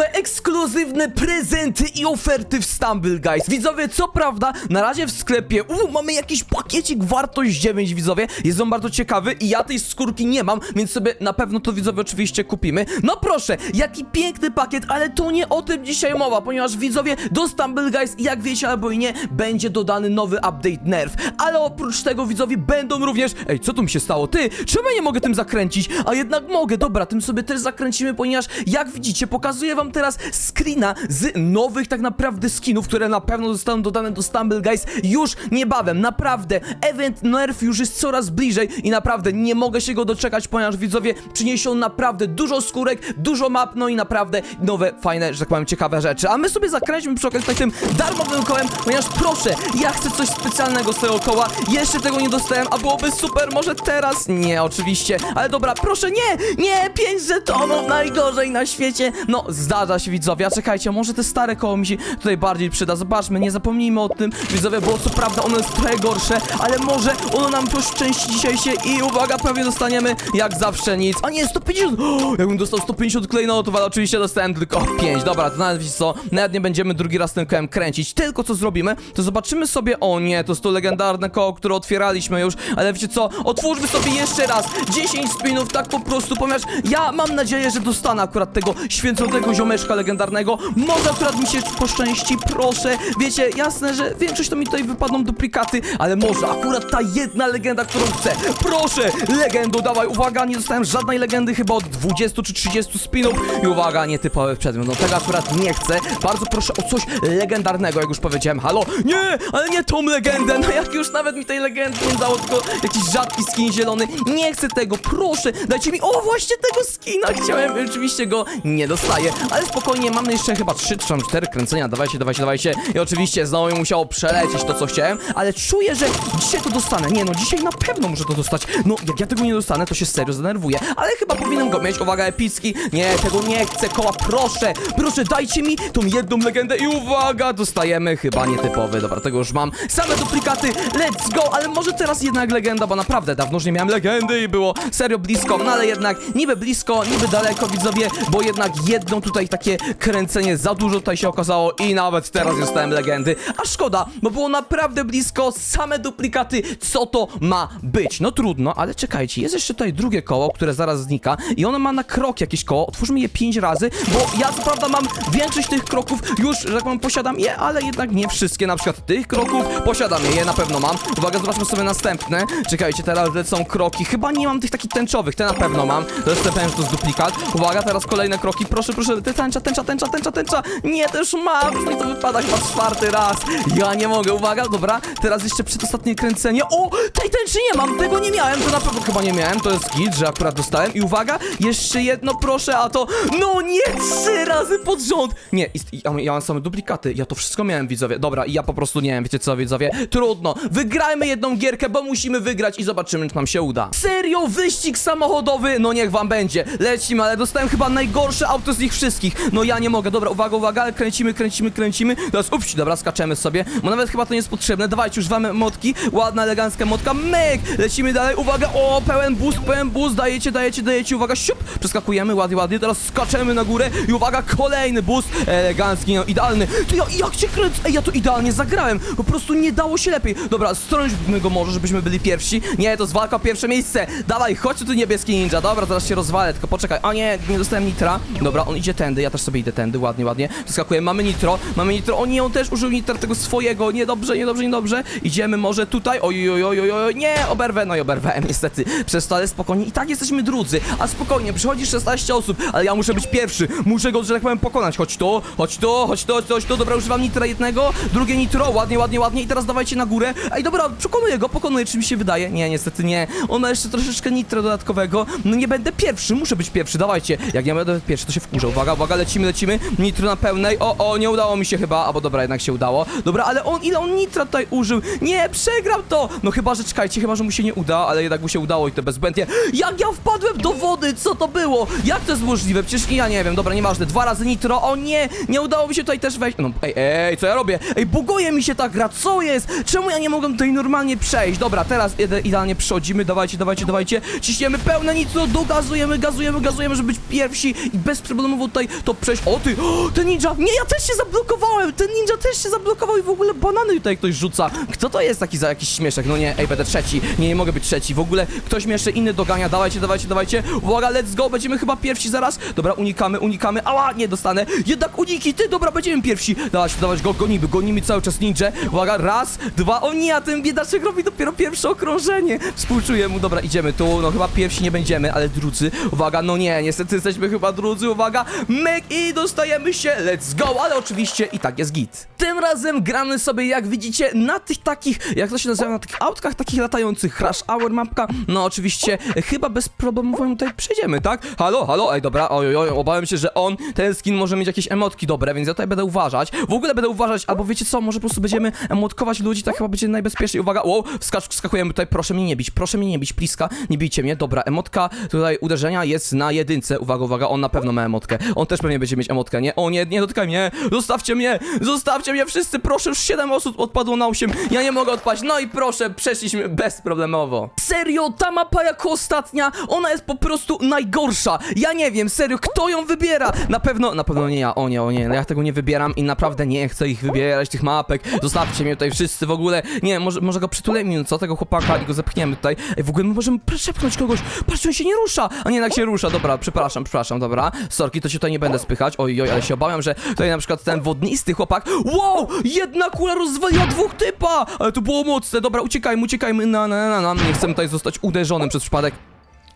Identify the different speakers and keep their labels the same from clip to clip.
Speaker 1: nowe, ekskluzywne prezenty i oferty w Stumble, guys. Widzowie, co prawda, na razie w sklepie, u, mamy jakiś pakiecik wartość 9, widzowie. Jest on bardzo ciekawy i ja tej skórki nie mam, więc sobie na pewno to, widzowie, oczywiście kupimy. No proszę, jaki piękny pakiet, ale to nie o tym dzisiaj mowa, ponieważ, widzowie, do Stumble, guys, jak wiecie albo i nie, będzie dodany nowy update nerf. Ale oprócz tego, widzowie, będą również... Ej, co tu mi się stało? Ty, czemu ja nie mogę tym zakręcić? A jednak mogę, dobra, tym sobie też zakręcimy, ponieważ, jak widzicie, pokazuję wam teraz screena z nowych tak naprawdę skinów, które na pewno zostaną dodane do Stumble Guys już niebawem. Naprawdę, event nerf już jest coraz bliżej i naprawdę nie mogę się go doczekać, ponieważ widzowie przyniesie on naprawdę dużo skórek, dużo map, no i naprawdę nowe, fajne, że tak powiem, ciekawe rzeczy. A my sobie zakręćmy przy okazji tym darmowym kołem, ponieważ proszę, ja chcę coś specjalnego z tego koła. Jeszcze tego nie dostałem, a byłoby super, może teraz? Nie, oczywiście, ale dobra, proszę, nie, nie, pięć żetonów, najgorzej na świecie. No, zdarza się, widzowie, a czekajcie, może te stare koło mi się tutaj bardziej przyda. Zobaczmy, nie zapomnijmy o tym, widzowie, bo co prawda ono jest trochę gorsze, ale może ono nam poszczęści dzisiaj się i uwaga, prawie dostaniemy jak zawsze nic. A nie, 150! O, jakbym dostał 150 klejnotów, ale oczywiście dostałem tylko 5. Dobra, to nawet wiecie co, nawet nie będziemy drugi raz tym kołem kręcić, tylko co zrobimy, to zobaczymy sobie, o nie, to jest to legendarne koło, które otwieraliśmy już, ale wiecie co, otwórzmy sobie jeszcze raz 10 spinów, tak po prostu, ponieważ ja mam nadzieję, że dostanę akurat tego święconego ziomeczka legendarnego, może akurat mi się poszczęści, proszę, wiecie, jasne, że większość to mi tutaj wypadną duplikaty, ale może akurat ta jedna legenda, którą chcę, proszę, legendo, dawaj, uwaga, nie dostałem żadnej legendy chyba od 20 czy 30 spinów. I uwaga, nietypowy przedmiot, no tego akurat nie chcę, bardzo proszę o coś legendarnego, jak już powiedziałem, halo, nie, ale nie tą legendę, no jak już nawet mi tej legendy nie dało, tylko jakiś rzadki skin zielony, nie chcę tego, proszę, dajcie mi, o właśnie tego skina chciałem, oczywiście go nie dostaję, ale spokojnie, mamy jeszcze chyba 3 czy tam 4 kręcenia, dawajcie, dawajcie, dawajcie. I oczywiście znowu mi musiało przelecieć to, co chciałem, ale czuję, że dzisiaj to dostanę, nie no, dzisiaj na pewno muszę to dostać, no jak ja tego nie dostanę, to się serio zdenerwuję, ale chyba powinienem go mieć, uwaga, epicki, nie, tego nie chcę, koła, proszę, proszę, dajcie mi tą jedną legendę. I uwaga, dostajemy chyba nietypowy, dobra, tego już mam, same duplikaty, let's go, ale może teraz jednak legenda, bo naprawdę dawno już nie miałem legendy i było serio blisko, no ale jednak niby blisko, niby daleko, widzowie, bo jednak jedno tutaj takie kręcenie za dużo tutaj się okazało i nawet teraz dostałem legendy, a szkoda, bo było naprawdę blisko, same duplikaty, co to ma być? No trudno, ale czekajcie, jest jeszcze tutaj drugie koło, które zaraz znika i ono ma na krok jakieś koło, otwórzmy je pięć razy, bo ja co prawda mam większość tych kroków, już, że tak powiem, posiadam je, ale jednak nie wszystkie, na przykład tych kroków posiadam je, je na pewno mam. Uwaga, zobaczmy sobie następne, czekajcie, teraz lecą kroki, chyba nie mam tych takich tęczowych, te na pewno mam, to jest pewien, że to jest duplikat. Uwaga, teraz kolejne kroki, proszę, proszę, tęcza, tęcza, tęcza, tęcza, tęcza, nie, już mam, już mi to wypada chyba czwarty raz, ja nie mogę, uwaga, dobra, teraz jeszcze przedostatnie kręcenie, o, tej tęczy nie mam, tego nie miałem, to na pewno chyba nie miałem, to jest git, że akurat dostałem. I uwaga, jeszcze jedno, proszę, a to, no nie, trzy razy pod rząd, nie, ist, ja, ja mam same duplikaty, ja to wszystko miałem, widzowie, dobra, i ja po prostu nie wiem, wiecie co, widzowie, trudno, wygrajmy jedną gierkę, bo musimy wygrać i zobaczymy, czy nam się uda. Serio, wyścig samochodowy, no niech wam będzie, lecimy, ale dostałem chyba najgorsze auto z nich wszystkich, no ja nie mogę, dobra, uwaga, uwaga, ale kręcimy, kręcimy, kręcimy, teraz ups, dobra, skaczemy sobie, bo nawet chyba to nie jest potrzebne, dawajcie, używamy motki, ładna, elegancka motka, myk, lecimy dalej, uwaga, o, pełen boost, pełen boost, dajecie, dajecie, dajecie, uwaga, siup, przeskakujemy, ładnie, ładnie, teraz skaczemy na górę. I uwaga, kolejny boost, elegancki, no idealny, to ja, jak cię kręcę, ej, ja to idealnie zagrałem, po prostu nie dało się lepiej, dobra, strąćmy go może, żebyśmy byli pierwsi, nie, to jest walka o pierwsze miejsce, dawaj, chodź tu niebieski ninja, dobra, teraz się rozwalę, tylko poczekaj, a nie, nie dostałem nitra, dobra, on idzie tędy, ja też sobie idę tędy, ładnie, ładnie, przeskakujemy, mamy nitro, mamy nitro, o nie, on też użył nitra tego swojego, niedobrze, niedobrze, niedobrze, idziemy może tutaj, oj, oj, oj, oj, oj, nie, oberwę, no i oberwałem niestety, przez to, ale spokojnie, i tak jesteśmy drudzy, a spokojnie, przychodzi 16 osób, ale ja muszę być pierwszy, muszę go, że tak powiem, pokonać, chodź tu, chodź tu, chodź tu, chodź tu, dobra, używam nitra jednego, drugie nitro, ładnie, ładnie, ładnie, i teraz dawajcie na górę, ej, dobra, przekonuję go, pokonuję, czy mi się wydaje, nie, niestety nie, on ma jeszcze troszeczkę nitro dodatkowego, no nie będę pierwszy, muszę być pierwszy, dawajcie, jak nie będę pierwszy, to się wkurzę, uwaga, uwaga, lecimy, lecimy, nitro na pełnej, o, o, nie udało mi się chyba, albo dobra, jednak się udało, dobra, ale on, ile on nitra tutaj użył, nie, przegrał to, no chyba, że czekajcie, chyba, że mu się nie uda, ale jednak mu się udało i to bezbłędnie, jak ja wpadłem do wody, co to było, jak to jest możliwe, przecież ja nie wiem, dobra, nieważne, dwa razy nitro. O nie, nie udało mi się tutaj też wejść. No, ej, ej, co ja robię? Ej, buguje mi się ta gra, co jest? Czemu ja nie mogłem tutaj normalnie przejść? Dobra, teraz ide- idealnie przechodzimy, dawajcie, dawajcie, dawajcie. Ciśniemy pełne nitro, dogazujemy, gazujemy, gazujemy, żeby być pierwsi. I bez problemu tutaj to przejść. O ty, o, ten ninja, nie, ja też się zablokowałem, ten ninja też się zablokował i w ogóle banany tutaj ktoś rzuca. Kto to jest taki za jakiś śmieszek? No nie, ej, będę trzeci, nie, nie mogę być trzeci. W ogóle ktoś mnie jeszcze inny dogania, dawajcie, dawajcie, dawajcie. Uwaga, let's go, będziemy chyba pierwsi zaraz. Dobra, unikamy, unikamy, ała, nie dostanę. Jednak uniki, ty, dobra, będziemy pierwsi. Dawać, dawać go, gonimy, gonimy cały czas ninja. Uwaga, raz, dwa, o nie, a ten biedaczek robi dopiero pierwsze okrążenie. Współczuję mu, dobra, idziemy tu, no chyba pierwsi nie będziemy, ale drudzy. Uwaga, no nie, niestety jesteśmy chyba drudzy, uwaga, myk i dostajemy się, let's go, ale oczywiście i tak jest git. Tym razem gramy sobie, jak widzicie, na tych takich, jak to się nazywa, na tych autkach takich latających, Crash Hour mapka, no oczywiście, chyba bez problemu tutaj przejdziemy, tak? Halo, halo, ej, dobra, oj, oj, obawiam się, że on, ten skin może mieć jakieś emotki dobre, więc ja tutaj będę uważać, w ogóle będę uważać, albo wiecie co, może po prostu będziemy emotkować ludzi, tak chyba będzie najbezpieczniej, uwaga, wow, wskacz, wskakujemy tutaj, proszę mnie nie bić, proszę mnie nie bić, pliska, nie bijcie mnie, dobra, emotka tutaj uderzenia jest na jedynce, uwaga, uwaga, on na pewno ma emotkę, on też pewnie będzie mieć emotkę, nie? O nie, nie dotykaj mnie, zostawcie mnie, zostawcie mnie wszyscy, proszę, już 7 osób odpadło na 8, ja nie mogę odpaść, no i proszę, przeszliśmy bezproblemowo. Serio, ta mapa jako ostatnia, ona jest po prostu najgorsza, ja nie wiem, serio, kto ją wybiera? Na pewno, na pewno nie ja, o nie, o nie, ja tego nie wybieram i naprawdę nie chcę ich wybierać, tych mapek, zostawcie mnie tutaj wszyscy w ogóle, nie, może, może go przytulemy, no co, tego chłopaka i go zepchniemy tutaj, ej, w ogóle my możemy przepchnąć kogoś, patrzcie, on się nie rusza, a nie, jednak się rusza, dobra, przepraszam, przepraszam, dobra, sorki, to się tutaj nie będę spychać, oj, oj, ale się obawiam, że tutaj na przykład ten wodnisty chłopak, wow, jedna kula rozwaliła dwóch typa, ale to było mocne, dobra, uciekajmy, uciekajmy, na, na, na, na, nie chcę tutaj zostać uderzonym przez przypadek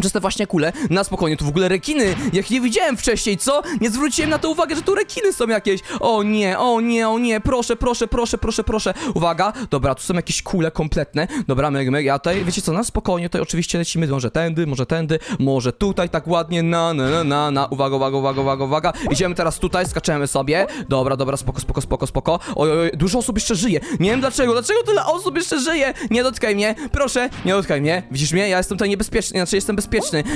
Speaker 1: przez te właśnie kule, na spokojnie, tu w ogóle rekiny, jak nie widziałem wcześniej, co? Nie zwróciłem na to uwagę, że tu rekiny są jakieś, o nie, o nie, o nie, proszę, proszę, proszę, proszę, proszę, uwaga, dobra, tu są jakieś kule kompletne, dobra, myk, myk, ja tutaj, wiecie co, na spokojnie, tutaj oczywiście lecimy, może tędy, może tędy, może tutaj, tak ładnie, na, na, na, na, na, uwaga, uwaga, uwaga, uwaga, uwaga, idziemy teraz tutaj, skaczemy sobie, dobra, dobra, spoko, spoko, spoko, spoko, oj, oj, oj, dużo osób jeszcze żyje, nie wiem dlaczego, dlaczego tyle osób jeszcze żyje, nie dotykaj mnie, proszę, nie dotykaj mnie, widzisz mnie, ja jestem tutaj niebezpieczny, znaczy jestem bezpieczny,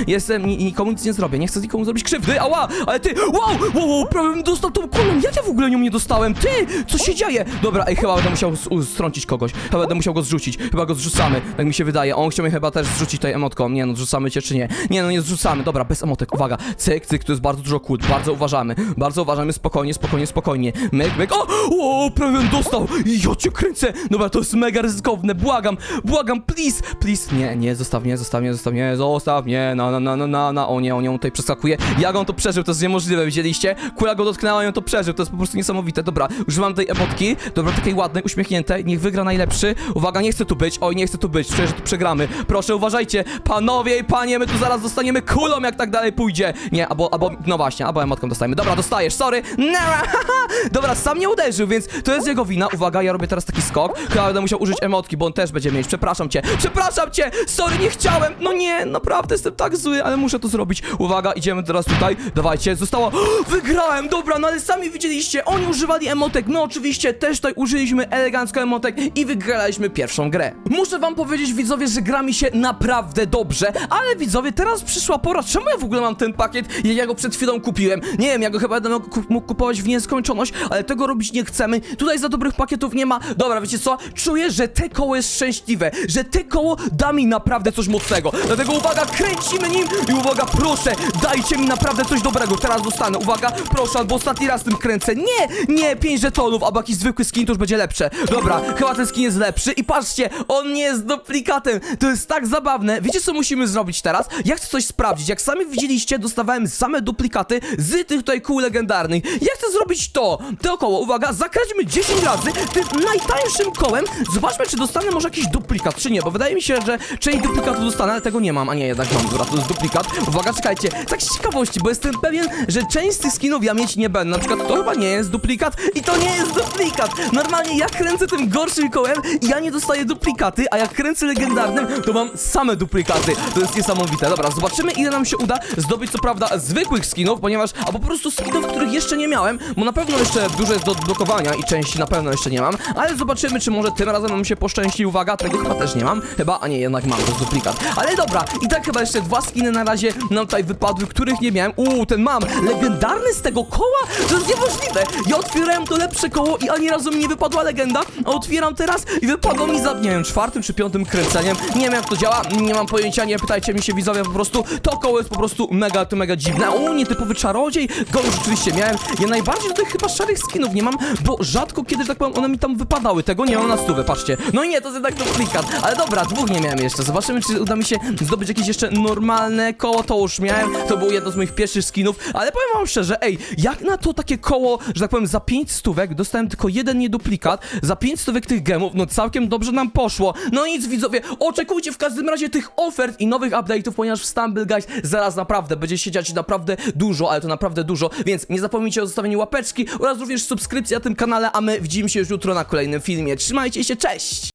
Speaker 1: jestem, ni nikomu nic nie zrobię, nie chcę nikomu zrobić krzywdy, ała, ale ty, wow, wow, wow, prawie bym dostał tą kulą, ja w ogóle nią nie dostałem, ty, co się dzieje, dobra, ej, chyba będę musiał strącić kogoś, chyba będę musiał go zrzucić, chyba go zrzucamy, tak mi się wydaje, on chciał mnie chyba też zrzucić tutaj emotką, nie no, zrzucamy cię czy nie, nie no, nie zrzucamy, dobra, bez emotek, uwaga, cyk, cyk, tu jest bardzo dużo kul, bardzo uważamy, bardzo uważamy, spokojnie, spokojnie, spokojnie, myk, myk, o, o, prawie bym dostał, ja cię kręcę, dobra, to jest mega ryzykowne, błagam, błagam, please, please, nie, nie, zostaw mnie, zostaw mnie, zostaw mnie, zostaw mnie, na, na, na, na, na, na, o nie, on ją tutaj przeskakuje, jak on to przeżył, to jest niemożliwe, widzieliście, kula go dotknęła i on to przeżył, to jest po prostu niesamowite, dobra, używam tej emotki, dobra, takiej ładnej, uśmiechniętej, niech wygra najlepszy, uwaga, nie chcę tu być, oj, nie chcę tu być, czuję, że tu przegramy, proszę, uważajcie, panowie i panie, my tu zaraz dostaniemy kulą, jak tak dalej pójdzie, nie, albo, albo, no właśnie, albo emotką dostajemy, dobra, dostajesz, sorry, Nara, dobra, sam nie uderzył, więc to jest jego wina, uwaga, ja robię teraz taki skok, chyba będę musiał użyć emotki, bo on też będzie mieć, przepraszam cię, przepraszam cię, sorry, nie chciałem, no nie, naprawdę jestem tak zły, ale muszę to zrobić, uwaga, idziemy teraz tutaj, dawajcie, zostało, wygrałem, dobra, no ale sami widzieliście, oni używali emotek, my oczywiście też tutaj użyliśmy elegancko emotek i wygraliśmy pierwszą grę. Muszę wam powiedzieć, widzowie, że gra mi się naprawdę dobrze, ale widzowie, teraz przyszła pora, czemu ja w ogóle mam ten pakiet, jak ja go przed chwilą kupiłem, nie wiem, ja go chyba będę mógł kupować w nieskończoność, ale tego robić nie chcemy, tutaj za dobrych pakietów nie ma, dobra, wiecie co, czuję, że te koło jest szczęśliwe, że te koło da mi naprawdę coś mocnego, dlatego uwaga, kręcimy nim. I uwaga, proszę, dajcie mi naprawdę coś dobrego, teraz dostanę, uwaga, proszę, albo ostatni raz tym kręcę, nie, nie, 5 żetonów, albo jakiś zwykły skin to już będzie lepsze, dobra, chyba ten skin jest lepszy. I patrzcie, on nie jest duplikatem, to jest tak zabawne, wiecie co musimy zrobić teraz? Ja chcę coś sprawdzić, jak sami widzieliście, dostawałem same duplikaty z tych tutaj kół legendarnych, ja chcę zrobić to, to koło, uwaga, zakraćmy 10 razy tym najtańszym kołem, zobaczmy, czy dostanę może jakiś duplikat, czy nie, bo wydaje mi się, że część duplikatu dostanę, ale tego nie mam, a nie, jednak mam, dobra, to jest duplikat, uwaga, czekajcie, tak z ciekawości, bo jestem pewien, że część z tych skinów ja mieć nie będę, na przykład to chyba nie jest duplikat i to nie jest duplikat, normalnie ja kręcę tym gorszym kołem i ja nie dostaję duplikaty, a jak kręcę legendarnym, to mam same duplikaty, to jest niesamowite, dobra, zobaczymy ile nam się uda zdobyć, co prawda, zwykłych skinów, ponieważ, albo po prostu skinów, których jeszcze nie miałem, bo na pewno jeszcze dużo jest do odblokowania i części na pewno jeszcze nie mam, ale zobaczymy, czy może tym razem nam się poszczęści, uwaga, tego chyba też nie mam, chyba, a nie, jednak mam, to jest duplikat, ale dobra, i tak chyba jeszcze dwa skiny na razie nam tutaj wypadły, których nie miałem. Uuu, ten mam! Legendarny z tego koła? To jest niemożliwe! Ja otwierałem to lepsze koło i ani razu mi nie wypadła legenda, a otwieram teraz i wypadło mi za, nie wiem, czwartym czy piątym kręceniem. Nie wiem jak to działa, nie mam pojęcia, nie pytajcie mi się widzowie po prostu. To koło jest po prostu mega, to mega dziwne. O, nietypowy czarodziej, go już miałem. Ja najbardziej tych chyba szarych skinów nie mam, bo rzadko kiedy, że tak powiem, one mi tam wypadały. Tego nie mam na stówę, patrzcie. No i nie, to jest jednak duplikat. Ale dobra, dwóch nie miałem jeszcze. Zobaczymy, czy uda mi się zdobyć jakieś jeszcze normalne koło. To już miałem. To było jedno z moich pierwszych skinów. Ale powiem wam szczerze, ej, jak na to takie koło, że tak powiem, za 5 stówek dostałem tylko jeden nieduplikat, za 5 stówek tych gemów, no całkiem dobrze nam poszło. No nic, widzowie, oczekujcie w każdym razie tych ofert i nowych update'ów, ponieważ w Stumble Guys zaraz naprawdę będzie się dziać naprawdę dużo, ale to naprawdę dużo, więc nie zapomnijcie o zostawieniu łapeczki oraz również subskrypcji na tym kanale, a my widzimy się już jutro na kolejnym filmie. Trzymajcie się, cześć!